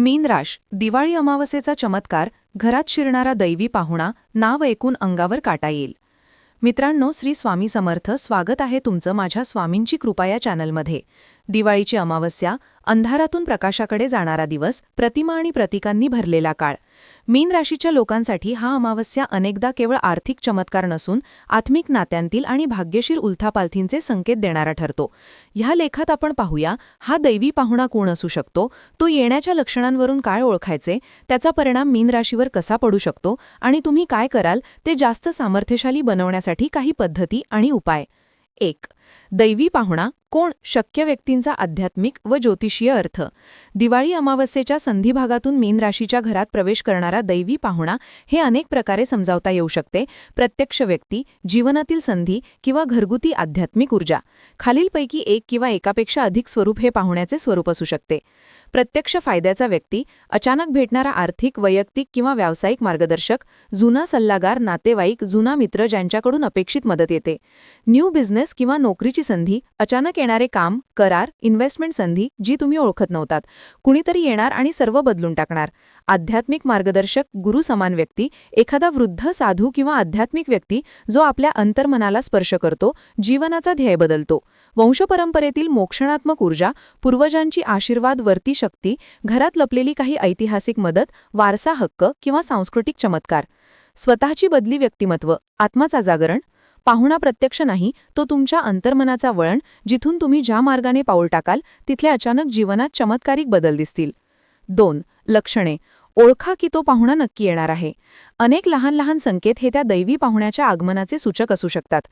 मीनराश दिवाळी अमावस्येचा चमत्कार घरात शिरणारा दैवी पाहुणा नाव ऐकून अंगावर काटा येईल. मित्रांनो श्री स्वामी समर्थ स्वागत आहे तुमचं माझ्या स्वामींची कृपा या चॅनलमध्ये. दिवाळीची अमावस्या अंधारातून प्रकाशाकडे जाणारा दिवस प्रतिमा आणि प्रतीकांनी भरलेला काळ. मीन राशीच्या लोकांसाठी हा अमावस्या अनेकदा केवळ आर्थिक चमत्कार नसून आत्मिक नात्यांतील आणि भाग्यशीर उलथापालथींचे संकेत देणारा ठरतो. ह्या लेखात आपण पाहूया हा दैवी पाहुणा कोण असू शकतो? तो येण्याच्या लक्षणांवरून काय ओळखायचे? त्याचा परिणाम मीन राशीवर कसा पडू शकतो? आणि तुम्ही काय कराल? ते जास्त सामर्थ्यशाली बनवण्यासाठी काही पद्धती आणि उपाय. एक दैवी पाहुणा कोण शक्य व्यक्तींचा आध्यात्मिक व ज्योतिषीय अर्थ? दिवाळी अमावस्येच्या संधिभागातून मीन राशीच्या घरात प्रवेश करणारा दैवी पाहुणा हे अनेक प्रकारे समजावता येऊ शकते. प्रत्यक्ष व्यक्ती जीवनातील संधी किंवा घरगुती आध्यात्मिक ऊर्जा. खालीलपैकी एक किंवा एकापेक्षा अधिक स्वरूप हे पाहुण्याचे स्वरूप असू शकते. प्रत्यक्ष फायद्याचा व्यक्ती अचानक भेटणारा आर्थिक वैयक्तिक किंवा व्यावसायिक मार्गदर्शक जुना सल्लागार नातेवाईक जुना मित्र ज्यांच्याकडून अपेक्षित मदत येते. न्यू बिझनेस किंवा नोकरीची संधी अचानक येणारे काम करार इन्व्हेस्टमेंट संधी जी तुम्ही ओळखत नव्हतात कुणीतरी येणार आणि सर्व बदलून टाकणार. आध्यात्मिक मार्गदर्शक गुरु समान व्यक्ती एखादा वृद्ध साधू किंवा आध्यात्मिक व्यक्ती जो आपल्या अंतर्मनाला स्पर्श करतो जीवनाचा ध्येय बदलतो. वंशपरंपरेतील मोक्षणात्मक ऊर्जा पूर्वजांची आशीर्वाद वर्ती शक्ती घरात लपलेली काही ऐतिहासिक मदत वारसा हक्क किंवा सांस्कृतिक चमत्कार. स्वतःची बदली व्यक्तिमत्व आत्माचा जागरण. पाहुणा प्रत्यक्ष नाही तो तुमच्या अंतर्मनाचा वळण जिथून तुम्ही ज्या मार्गाने पाऊल टाकाल तिथले अचानक जीवनात चमत्कारिक बदल दिसतील. दोन लक्षणे. ओळखा की तो पाहुणा नक्की येणार आहे. अनेक लहान लहान संकेत हे त्या दैवी पाहुण्याच्या आगमनाचे सूचक असू शकतात.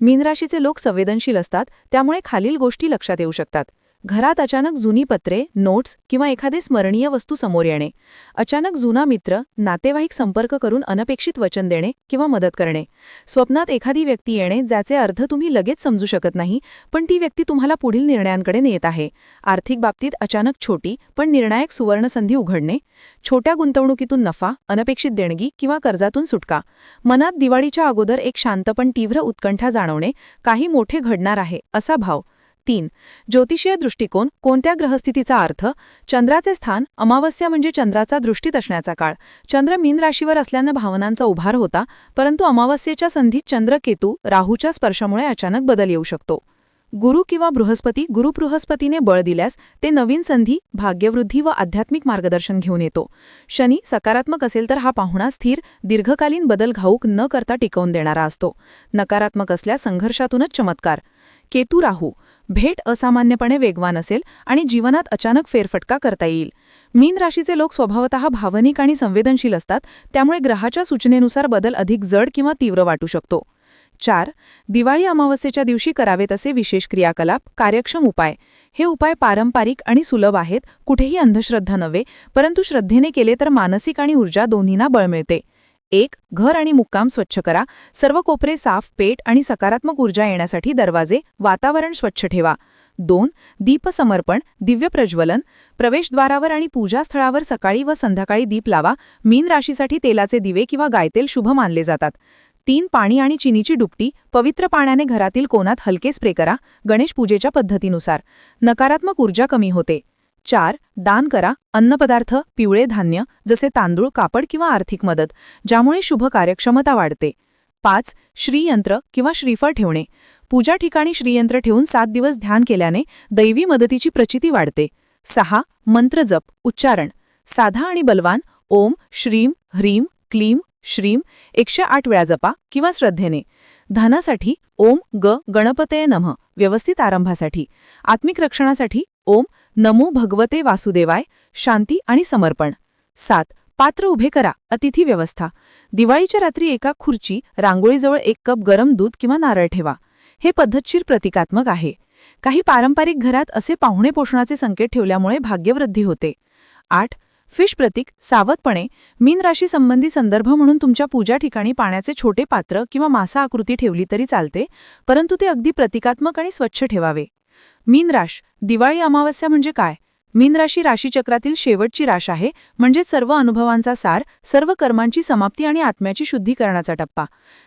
मीनराशीचे लोक संवेदनशील असतात त्यामुळे खालील गोष्टी लक्षात येऊ शकतात. घरात अचानक जुनी पत्रे नोट्स किंवा एखादे स्मरणीय वस्तू समोर येणे अचानक जुना मित्र नातेवाईक संपर्क करून अनपेक्षित वचन देणे किंवा मदत करणे स्वप्नात एखादी व्यक्ती येणे ज्याचे अर्थ तुम्ही लगेच समजू शकत नाही पण ती व्यक्ती तुम्हाला पुढील निर्णयांकडे नेत आहे. आर्थिक बाबतीत अचानक छोटी पण निर्णायक सुवर्णसंधी उघडणे छोट्या गुंतवणुकीतून नफा अनपेक्षित देणगी किंवा कर्जातून सुटका मनात दिवाळीच्या अगोदर एक शांत पण तीव्र उत्कंठा जाणवणे काही मोठे घडणार आहे असा भाव तीन. ज्योतिषीय दृष्टिकोन कोणत्या ग्रहस्थितीचा अर्थ? चंद्राचे स्थान अमावस्या म्हणजे चंद्राचा दृष्टीत असण्याचा काळ. चंद्र मीन राशीवर असल्यानं भावनांचा उभार होता परंतु अमावस्येच्या संधीत चंद्रकेतू राहूच्या स्पर्शामुळे अचानक बदल येऊ शकतो. गुरु किंवा बृहस्पती गुरुबृहस्पतीने बळ दिल्यास ते नवीन संधी भाग्यवृद्धी व आध्यात्मिक मार्गदर्शन घेऊन येतो. शनी सकारात्मक असेल तर हा पाहुणा स्थिर दीर्घकालीन बदल घाऊक न करता टिकवून देणारा असतो. नकारात्मक असल्यास संघर्षातूनच चमत्कार. केतू राहू. भेट असामान्यपणे वेगवान असेल आणि जीवनात अचानक फेरफटका करता येईल. मीन राशीचे लोक स्वभावतः भावनिक आणि संवेदनशील असतात त्यामुळे ग्रहाच्या सूचनेनुसार बदल अधिक जड किंवा तीव्र वाटू शकतो. चार दिवाळी अमावस्येच्या दिवशी करावेत असे विशेष क्रियाकलाप कार्यक्षम उपाय. हे उपाय पारंपरिक आणि सुलभ आहेत कुठेही अंधश्रद्धा नव्हे परंतु श्रद्धेने केले तर मानसिक आणि ऊर्जा दोन्हींना बळ मिळते. एक घर आणि मुक्काम स्वच्छ करा. सर्व कोपरे साफ पेट आणि सकारात्मक ऊर्जा येण्यासाठी दरवाजे वातावरण स्वच्छ ठेवा. दोन दीपसमर्पण दिव्य प्रज्वलन. प्रवेशद्वारावर आणि पूजास्थळावर सकाळी व संध्याकाळी दीप लावा. मीन राशीसाठी तेलाचे दिवे किंवा गायतेल शुभ मानले जातात. तीन पाणी आणि चिनीची डुपटी पवित्र पाण्याने घरातील कोणात हलके स्प्रे करा. गणेश पूजेच्या पद्धतीनुसार. नकारात्मक ऊर्जा कमी होते. चार दान करा अन्नपदार्थ पिवळे धान्य जसे तांदूळ कापड किंवा आर्थिक मदत ज्यामुळे शुभ कार्यक्षमता वाढते. पाच श्रीयंत्र किंवा श्रीफळ ठेवणे. पूजा ठिकाणी श्रीयंत्र ठेवून सात दिवस ध्यान केल्याने दैवी मदतीची प्रचिती वाढते. सहा मंत्र जप उच्चारण. साधा आणि बलवान ओम श्रीम ह्रीम क्लीम श्रीम एकशे आठ वेळा जपा किंवा श्रद्धेने. धनासाठी ओम ग गणपतये नमः व्यवस्थित आरंभासाठी. आत्मिक रक्षणासाठी ओम नमो भगवते वासुदेवाय शांती आणि समर्पण. सात पात्र उभे करा अतिथी व्यवस्था. दिवाळीच्या रात्री एका खुर्ची रांगोळीजवळ एक कप गरम दूध किंवा नारळ ठेवा. हे पद्धतशीर प्रतिकात्मक आहे. काही पारंपरिक घरात असे पाहुणे पोषणाचे संकेत ठेवल्यामुळे भाग्यवृद्धी होते. आठ फिश प्रतीक सावधपणे मीन राशी संबंधी संदर्भ म्हणून तुमच्या पूजा ठिकाणी पाण्याचे छोटे पात्र किंवा मासा आकृती ठेवली तरी चालते परंतु ते अगदी प्रतिकात्मक आणि स्वच्छ ठेवावे. मीन राश दिवाळी अमावस्या म्हणजे काय? मीन राशी राशीचक्रातील शेवटची राश आहे म्हणजे सर्व अनुभवांचा सार सर्व कर्मांची समाप्ती आणि आत्म्याची शुद्धीकरणाचा टप्पा.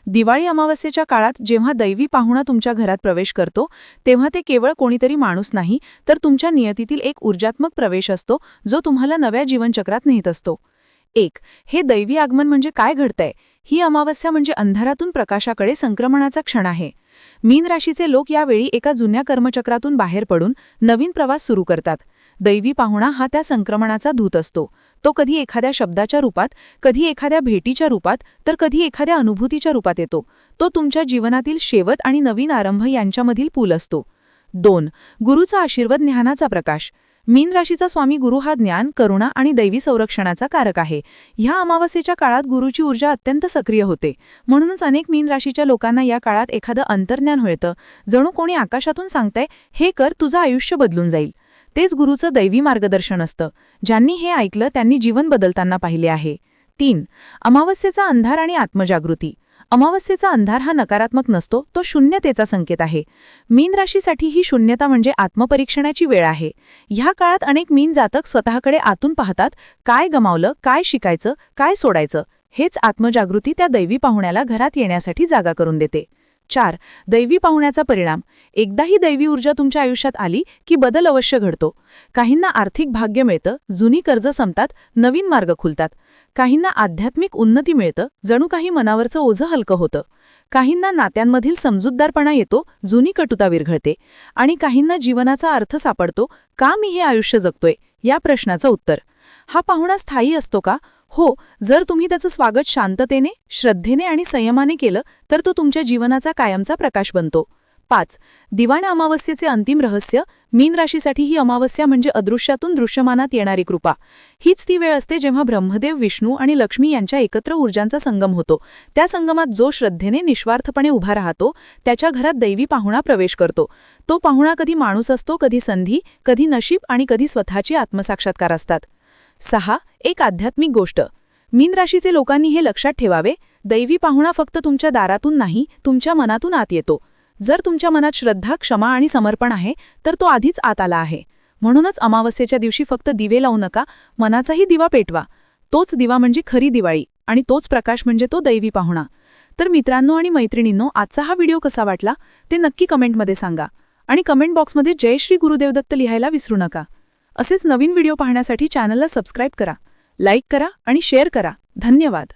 दिवाळी अमावस्येच्या काळात जेव्हा दैवी पाहुणा तुमच्या घरात प्रवेश करतो तेव्हा ते केवळ कोणीतरी माणूस नाही तर तुमच्या नियतीतील एक ऊर्जात्मक प्रवेश असतो जो तुम्हाला नव्या जीवनचक्रात नेत असतो. एक हे दैवी आगमन म्हणजे काय घडतंय? ही अमावस्या म्हणजे अंधारातून प्रकाशाकडे संक्रमणाचा क्षण आहे. मीन राशीचे लोक यावेळी एका जुन्या कर्मचक्रातून बाहेर पडून नवीन प्रवास सुरू करतात. दैवी पाहुणा हा त्या संक्रमणाचा धूत असतो. तो कधी एखाद्या शब्दाच्या रूपात कधी एखाद्या भेटीच्या रूपात तर कधी एखाद्या अनुभूतीच्या रूपात येतो. तो तुमच्या जीवनातील शेवट आणि नवीन आरंभ यांच्यामधील पूल असतो. दोन गुरुचा आशीर्वाद ज्ञानाचा प्रकाश. मीन राशीचा स्वामी गुरु हा ज्ञान करुणा आणि दैवी संरक्षणाचा कारक आहे. ह्या अमावस्येच्या काळात गुरुची ऊर्जा अत्यंत सक्रिय होते. म्हणूनच अनेक मीन राशीच्या लोकांना या काळात एखादं अंतर्ज्ञान होतं जणू कोणी आकाशातून सांगतंय हे कर तुझं आयुष्य बदलून जाईल. तेच गुरुचं दैवी मार्गदर्शन असतं. ज्यांनी हे ऐकलं त्यांनी जीवन बदलताना पाहिले आहे. तीन अमावस्येचा अंधार आणि आत्मजागृती. अमावस्येचा अंधार हा नकारात्मक नसतो तो शून्यतेचा संकेत आहे. मीन राशीसाठी ही शून्यता म्हणजे आत्मपरीक्षणाची वेळ आहे. ह्या काळात अनेक मीन जातक स्वतःकडे आतून पाहतात काय गमावलं काय शिकायचं काय सोडायचं हेच आत्मजागृती त्या दैवी पाहुण्याला घरात येण्यासाठी जागा करून देते. चार दैवी पाहुण्याचा परिणाम. एकदाही दैवी ऊर्जा तुमच्या आयुष्यात आली की बदल अवश्य घडतो. काहींना आर्थिक भाग्य मिळतं जुनी कर्ज संपतात नवीन मार्ग खुलतात. काहींना आध्यात्मिक उन्नती मिळतं जणू काही मनावरचं ओझं हलकं होतं. काहींना नात्यांमधील समजूतदारपणा येतो जुनी कटुता विरघळते. आणि काहींना जीवनाचा अर्थ सापडतो का मी हे आयुष्य जगतोय या प्रश्नाचं उत्तर. हा पाहुणा स्थायी असतो का? हो जर तुम्ही त्याचं स्वागत शांततेने श्रद्धेने आणि संयमाने केलं तर तो तुमच्या जीवनाचा कायमचा प्रकाश बनतो. पाच. दिवाण अमावस्येचे अंतिम रहस्य मीन राशीसाठी ही अमावस्या म्हणजे अदृश्यातून दृश्यमानात येणारी कृपा. हीच ती वेळ असते जेव्हा ब्रह्मदेव विष्णू आणि लक्ष्मी यांच्या एकत्र ऊर्जांचा संगम होतो. त्या संगमात जो श्रद्धेने निस्वार्थपणे उभा राहतो त्याच्या घरात दैवी पाहुणा प्रवेश करतो. तो पाहुणा कधी माणूस असतो कधी संधी कधी नशीब आणि कधी स्वतःची आत्मसाक्षात्कार असतात. सहा. एक आध्यात्मिक गोष्ट. मीन राशीचे लोकांनी हे लक्षात ठेवावे दैवी पाहुणा फक्त तुमच्या दारातून नाही तुमच्या मनातून आत येतो. जर तुमच्या मनात श्रद्धा क्षमा आणि समर्पण आहे तर तो आधीच आत आला आहे. म्हणूनच अमावस्येच्या दिवशी फक्त दिवे लावू नका मनाचाही दिवा पेटवा. तोच दिवा म्हणजे खरी दिवाळी आणि तोच प्रकाश म्हणजे तो दैवी पाहुणा. तर मित्रांनो आणि मैत्रिणींनो आजचा हा व्हिडिओ कसा वाटला ते नक्की कमेंटमध्ये सांगा. आणि कमेंट बॉक्समध्ये जय श्री लिहायला विसरू नका. असेच नवीन व्हिडिओ पाहण्यासाठी चॅनलला सबस्क्राईब करा लाईक करा आणि शेअर करा. धन्यवाद.